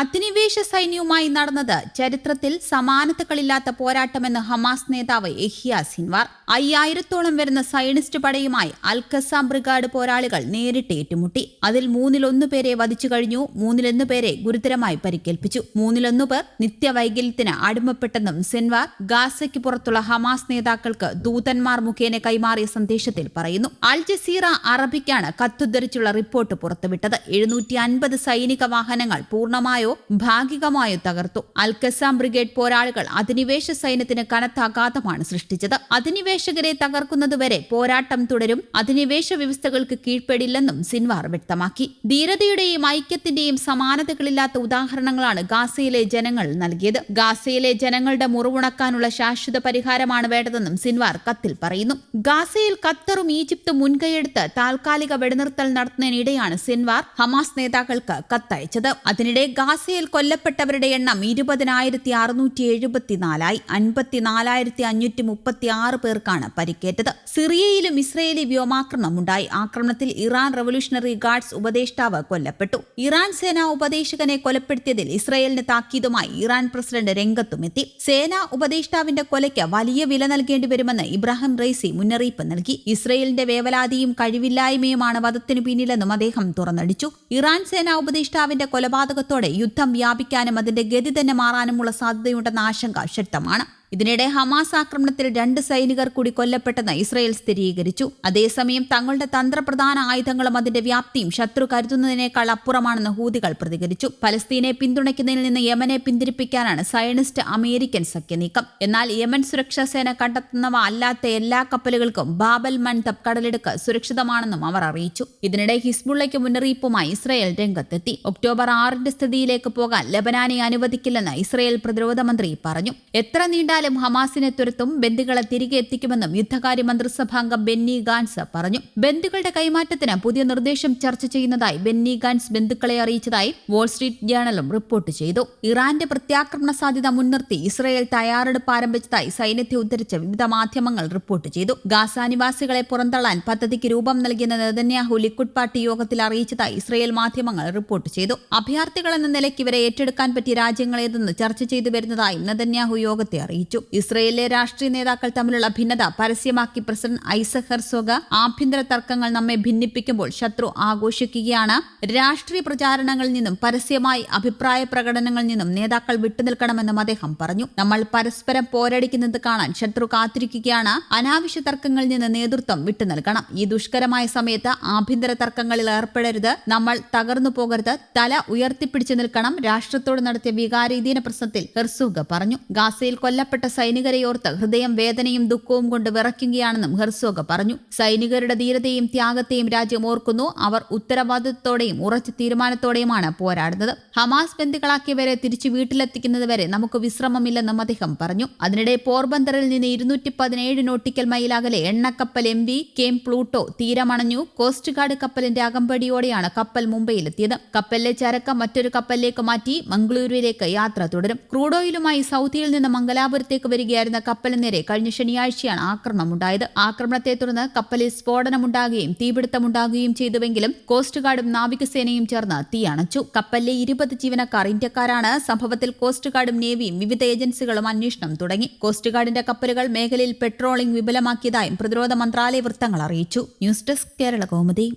അധിനിവേശ സൈന്യവുമായി നടന്നത് ചരിത്രത്തിൽ സമാനതകളില്ലാത്ത പോരാട്ടമെന്ന് ഹമാസ് നേതാവ് എഹിയ സിൻവാർ. അയ്യായിരത്തോളം വരുന്ന സൈനിസ്റ്റ് പടയുമായി അൽ ഖസാം ബ്രിഗാഡ് പോരാളികൾ നേരിട്ട് ഏറ്റുമുട്ടി. അതിൽ മൂന്നിലൊന്നു പേരെ വധിച്ചു കഴിഞ്ഞു മൂന്നിലൊന്നു പേരെ ഗുരുതരമായി പരിക്കേൽപ്പിച്ചു. മൂന്നിലൊന്നു പേർ നിത്യവൈകല്യത്തിന് അടിമപ്പെട്ടെന്നും സിൻവാർ ഗാസയ്ക്ക് പുറത്തുള്ള ഹമാസ് നേതാക്കൾക്ക് ദൂതന്മാർ മുഖേന കൈമാറിയ സന്ദേശത്തിൽ പറയുന്നു. അൽ ജസീറ അറബിക്കാണ് കത്തുദ്ധരിച്ചുള്ള റിപ്പോർട്ട് പുറത്തുവിട്ടത്. എഴുന്നൂറ്റി അൻപത് സൈനിക വാഹനങ്ങൾ പൂർണമായോ ഭാഗികമായോ തകർത്തു. അൽക്കസാം ബ്രിഗേഡ് പോരാളികൾ അധിനിവേശ സൈന്യത്തിന് കനത്ത ആഘാതമാണ് സൃഷ്ടിച്ചത്. അധിനിവേശകരെ തകർക്കുന്നതുവരെ പോരാട്ടം തുടരും. അധിനിവേശ വ്യവസ്ഥകൾക്ക് കീഴ്പ്പെടില്ലെന്നും സിൻവാർ വ്യക്തമാക്കി. ധീരതയുടെയും ഐക്യത്തിന്റെയും സമാനതകളില്ലാത്ത ഉദാഹരണങ്ങളാണ് ഗാസയിലെ ജനങ്ങൾ നൽകിയത്. ഗാസയിലെ ജനങ്ങളുടെ മുറിവുണക്കാനുള്ള ശാശ്വത പരിഹാരമാണ് വേണ്ടതെന്നും സിൻവാർ കത്തിൽ പറയുന്നു. ഗാസയിൽ ഖത്തറും ഈജിപ്തും മുൻകൈയെടുത്ത് താൽക്കാലിക വെടിനിർത്തൽ നടത്തുന്നതിനിടെയാണ് സിൻവാർ ഹമാസ് നേതാക്കൾക്ക് കത്തയച്ചത്. അതിനിടെ ഗാസയിൽ കൊല്ലപ്പെട്ടവരുടെ എണ്ണം ഇരുപതിനായിരത്തി അറുന്നൂറ്റി എഴുപത്തിനാലായി അൻപത്തിനാലായിരത്തി അഞ്ഞൂറ്റി മുപ്പത്തി ആറ് പേർക്കാണ് പരിക്കേറ്റത്. സിറിയയിലും ഇസ്രയേലി വ്യോമാക്രമണമുണ്ടായി. ആക്രമണത്തിൽ ഇറാൻ റവല്യൂഷണറി ഗാർഡ്സ് ഉപദേഷ്ടാവ് കൊല്ലപ്പെട്ടു. ഇറാൻ സേനാ ഉപദേശകനെ കൊലപ്പെടുത്തിയതിൽ ഇസ്രയേലിന് താക്കീതുമായി ഇറാൻ പ്രസിഡന്റ് രംഗത്തുമെത്തി. സേനാ ഉപദേഷ്ടാവിന്റെ കൊലയ്ക്ക് വലിയ വില നൽകേണ്ടി വരുമെന്ന് ഇബ്രാഹിം റൈസി മുന്നറിയിപ്പ് നൽകി. ഇസ്രയേലിന്റെ വേവലാതിയും കഴിവില്ലായ്മയുമാണ് വധത്തിനു പിന്നിലെന്നും അദ്ദേഹം തുറന്നടിച്ചു. ഇറാൻ സേനാ ഉപദേഷ്ടാവിന്റെ കൊലപാതകത്തോടെ യുദ്ധം വ്യാപിക്കാനും അതിന്റെ ഗതി തന്നെ മാറാനുമുള്ള സാധ്യതയുണ്ടെന്ന ആശങ്ക ശക്തമാണ്. ഇതിനിടെ ഹമാസ് ആക്രമണത്തിൽ രണ്ട് സൈനികർ കൂടി കൊല്ലപ്പെട്ടെന്ന് ഇസ്രയേൽ സ്ഥിരീകരിച്ചു. അതേസമയം തങ്ങളുടെ തന്ത്രപ്രധാന ആയുധങ്ങളും അതിന്റെ വ്യാപ്തിയും ശത്രു കരുതുന്നതിനേക്കാൾ അപ്പുറമാണെന്ന് ഹൂതികൾ പ്രതികരിച്ചു. പലസ്തീനെ പിന്തുണയ്ക്കുന്നതിൽ നിന്ന് യമനെ പിന്തിരിപ്പിക്കാനാണ് സയനിസ്റ്റ് അമേരിക്കൻ സഖ്യനീക്കം. എന്നാൽ യമൻ സുരക്ഷാ സേന കണ്ടെത്തുന്നവ അല്ലാത്ത എല്ലാ കപ്പലുകൾക്കും ബാബൽ മൻതബ് കടലെടുക്ക് സുരക്ഷിതമാണെന്നും അവർ അറിയിച്ചു. ഇതിനിടെ ഹിസ്ബുള്ളയ്ക്ക് മുന്നറിയിപ്പുമായി ഇസ്രയേൽ രംഗത്തെത്തി. ഒക്ടോബർ ആറിന്റെ സ്ഥിതിയിലേക്ക് പോകാൻ ലബനാനെ അനുവദിക്കില്ലെന്ന് ഇസ്രയേൽ പ്രതിരോധ മന്ത്രി പറഞ്ഞു. എത്ര നീണ്ട എന്തായാലും ഹമാസിനെ തുരത്തും ബന്ദികളെ തിരികെ എത്തിക്കുമെന്നും യുദ്ധകാര്യ മന്ത്രിസഭാംഗം ബെന്നി ഗാൻസ് പറഞ്ഞു. ബന്ദികളുടെ കൈമാറ്റത്തിന് പുതിയ നിർദ്ദേശം ചർച്ച ചെയ്യുന്നതായി ബെന്നി ഗാൻസ് ബന്ധുക്കളെ അറിയിച്ചതായി വാൾസ്ട്രീറ്റ് ജേണലും റിപ്പോർട്ട് ചെയ്തു. ഇറാന്റെ പ്രത്യാക്രമണ സാധ്യത മുൻനിർത്തി ഇസ്രയേൽ തയ്യാറെടുപ്പ് ആരംഭിച്ചതായി സൈന്യത്തെ ഉദ്ധരിച്ച് വിവിധ മാധ്യമങ്ങൾ റിപ്പോർട്ട് ചെയ്തു. ഗാസ നിവാസികളെ പുറന്തള്ളാൻ പദ്ധതിക്ക് രൂപം നൽകിയെന്ന് നെതന്യാഹു ലിക്വിഡ് പാർട്ടി യോഗത്തിൽ അറിയിച്ചതായി ഇസ്രയേൽ മാധ്യമങ്ങൾ റിപ്പോർട്ട് ചെയ്തു. അഭയാർത്ഥികളെന്ന നിലയ്ക്ക് ഇവരെ ഏറ്റെടുക്കാൻ പറ്റിയ രാജ്യങ്ങളേതെന്ന് ചർച്ച ചെയ്തു വരുന്നതായി നെതന്യാഹു യോഗത്തെ അറിയിച്ചു. അറിയിച്ചു. ഇസ്രയേലിലെ രാഷ്ട്രീയ നേതാക്കൾ തമ്മിലുള്ള ഭിന്നത പരസ്യമാക്കി പ്രസിഡന്റ് ഐസഹർ സോഗ ആഭ്യന്തര തർക്കങ്ങൾ നമ്മെ ഭിന്നിപ്പിക്കുമ്പോൾ ശത്രു ആഘോഷിക്കുകയാണ്. രാഷ്ട്രീയ പ്രചാരണങ്ങളിൽ നിന്നും പരസ്യമായി അഭിപ്രായ പ്രകടനങ്ങളിൽ നിന്നും നേതാക്കൾ വിട്ടുനിൽക്കണമെന്നും അദ്ദേഹം പറഞ്ഞു. നമ്മൾ പരസ്പരം പോരടിക്കുന്നത് കാണാൻ ശത്രു കാത്തിരിക്കുകയാണ്. അനാവശ്യ തർക്കങ്ങളിൽ നിന്ന് നേതൃത്വം വിട്ടുനിൽക്കണം. ഈ ദുഷ്കരമായ സമയത്ത് ആഭ്യന്തര തർക്കങ്ങളിൽ ഏർപ്പെടരുത്. നമ്മൾ തകർന്നു പോകരുത്. തല ഉയർത്തിപ്പിടിച്ചു നിൽക്കണം. രാഷ്ട്രത്തോട് നടത്തിയ വികാരീതീന പ്രശ്നത്തിൽ ഹെർസൂഗ് പറഞ്ഞു. ഗാസയിൽ കൊല്ലപ്പെട്ട കൊല്ലപ്പെട്ട സൈനികരെയോർത്ത് ഹൃദയം വേദനയും ദുഃഖവും കൊണ്ട് വിറയ്ക്കുകയാണെന്നും ഹെർസോഗ പറഞ്ഞു. സൈനികരുടെ ധീരതയും ത്യാഗത്തെയും രാജ്യം ഓർക്കുന്നു. അവർ ഉത്തരവാദിത്വത്തോടെയും ഉറച്ച തീരുമാനത്തോടെയുമാണ് പോരാടുന്നത്. ഹമാസ് ബന്ദികളാക്കിയവരെ തിരിച്ചു വീട്ടിലെത്തിക്കുന്നതുവരെ നമുക്ക് വിശ്രമമില്ലെന്നും അദ്ദേഹം പറഞ്ഞു. അതിനിടെ പോർബന്തറിൽ നിന്ന് ഇരുന്നൂറ്റി പതിനേഴ് നോട്ടിക്കൽ മൈലാകലെ എണ്ണക്കപ്പൽ എം വി കെം പ്ലൂട്ടോ തീരമണഞ്ഞു. കോസ്റ്റ് ഗാർഡ് കപ്പലിന്റെ അകമ്പടിയോടെയാണ് കപ്പൽ മുംബൈയിലെത്തിയത്. കപ്പലിലെ ചരക്ക് മറ്റൊരു കപ്പലിലേക്ക് മാറ്റി മംഗളൂരുവിലേക്ക് യാത്ര തുടരും. ക്രൂഡ് ഓയിലുമായി സൗദിയിൽ നിന്ന് മംഗലാപുരത്ത് തീരത്തേക്ക് വരികയായിരുന്ന കപ്പലിന് നേരെ കഴിഞ്ഞ ശനിയാഴ്ചയാണ് ആക്രമണം ആക്രമണമുണ്ടായത്. ആക്രമണത്തെ തുടർന്ന് കപ്പലിൽ സ്ഫോടനമുണ്ടാകുകയും തീപിടുത്തമുണ്ടാകുകയും ചെയ്തുവെങ്കിലും കോസ്റ്റ് ഗാർഡും നാവികസേനയും ചേർന്ന് തീയണച്ചു കപ്പലിലെ ഇരുപത് ജീവനക്കാർ ഇന്ത്യക്കാരാണ്. സംഭവത്തിൽ കോസ്റ്റ് ഗാർഡും നേവിയും വിവിധ ഏജൻസികളും അന്വേഷണം തുടങ്ങി. കോസ്റ്റ് ഗാർഡിന്റെ കപ്പലുകൾ മേഖലയിൽ പെട്രോളിംഗ് വിപുലമാക്കിയതായും പ്രതിരോധ മന്ത്രാലയ വൃത്തങ്ങൾ അറിയിച്ചു. News desk Kerala Kaumudi.